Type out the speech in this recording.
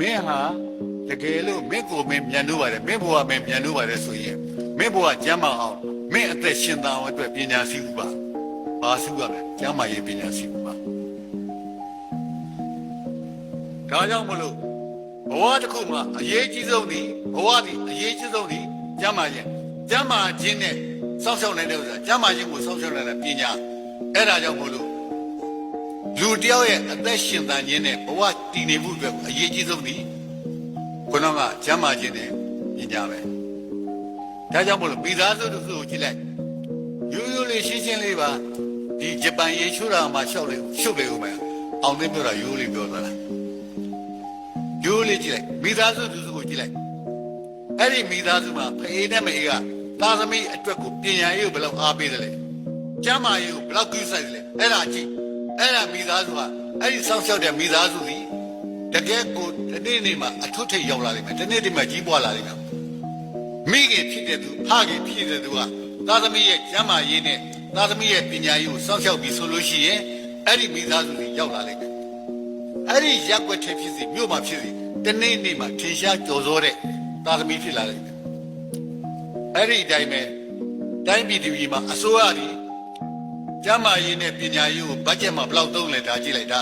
မင်းဟာတကယ်လို့မင်းကိုမင်းမြန်လို့ပါတယ်မင်းဘဝမင်းမြန်လို့ပါတယ်ဆိုရင်မင်းဘဝကျမ်းမာအောင်မင်းအသက်ရှင်သန်အောင်အတွက်ပညာရှိဥပါဘာရှိရမလဲကျမ်းမာရေးပညာရှိဥပါဒါကြောင့်မလို့ဘဝတစ်ခုမှာအရေးကြီးဆုံးဒီဘဝဒီအရေးကြီးဆုံးဒီကျမ်းမာခြင်းကျမ်းမာခြင်းနဲ့စောင့်ရှောက်နိုင်တဲ့ဥစ္စာကျမ်းမာခြင်းကိုစောင့်ရှောက်နိုင်တဲ့ပညာအဲ့ဒါကြောင့်မို့လို့ လူတယောက်ရဲ့အသက်ရှင်သန်ခြင်းနဲ့ဘဝတည်နေမှုအတွက်အရေးကြီးဆုံးဒီခုနကကျမ်းမာခြင်းနဲ့ပညာပဲဒါကြောင့်မလို့မိသားစုတစ်ခုကိုကြည့်လိုက်ရိုးရိုးလေးရှင်းရှင်းလေးပါဒီဂျပန်ရေချိုးတာမှရှောက်လေရှုပ်လေဦးမယ်အောင်သိပြောတာရိုးလေးပြောသွားတာရိုးလေးကြည့်လိုက်မိသားစုတစ်ခုကိုကြည့်လိုက်အဲ့ဒီမိသားစုမှာဖေးနဲ့မေကသာသမီအတွက်ကိုပညာရေးကိုဘယ်လောက်အားပေးတယ်လဲကျမ်းမာရေးကိုဘယ်လောက်ကူးဆိုင်တယ်လဲအဲ့ဒါကြည့် အဲ့ဒါမိသားစုကအဲ့ဒီဆောက်ရှောက်တဲ့မိသားစုကြီးတကယ်ကိုဒီနေ့နေ့မှာအထွတ်ထိပ်ရောက်လာလိမ့်မယ်ဒီနေ့ဒီမှာကြီးပွားလာလိမ့်မယ်မိခင်ဖြစ်တဲ့သူဖခင်ဖြစ်တဲ့သူကသာသမီရဲ့ကျမ်းမာရေးနဲ့သာသမီရဲ့ပညာရေးကိုဆောက်ရှောက်ပြီးဆိုလို့ရှိရင်အဲ့ဒီမိသားစုကြီးရောက်လာလိမ့်မယ်အဲ့ဒီရက်ွက်ထဲဖြစ်စီမြို့မှာဖြစ်စီဒီနေ့နေ့မှာထင်ရှားကြော်စောတဲ့သာသမီဖြစ်လာလိမ့်မယ်အဲ့ဒီအတိုင်းပဲတိုင်းပြည်ဒီပြည်မှာအစိုးရကြီး ကျမ်းမာရေးနဲ့ပညာရေးကိုဘတ်ဂျက်မှာဘယ်လောက်သုံးလဲဒါကြည့်လိုက်ဒါ